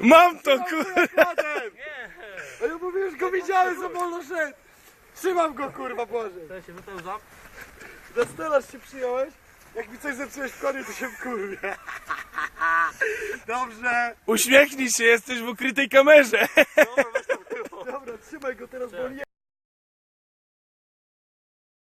Mam to kurwa! A ja mówię, już go widziałem, za wolno szedł. Trzymam go, kurwa, Boże. No to się wypełzam. Na stelaż się przyjąłeś? Jak mi coś zepsułeś w konie, to się wkurwię. Dobrze. Uśmiechnij się, jesteś w ukrytej kamerze! Dobra, trzymaj go teraz, tak. bo nie...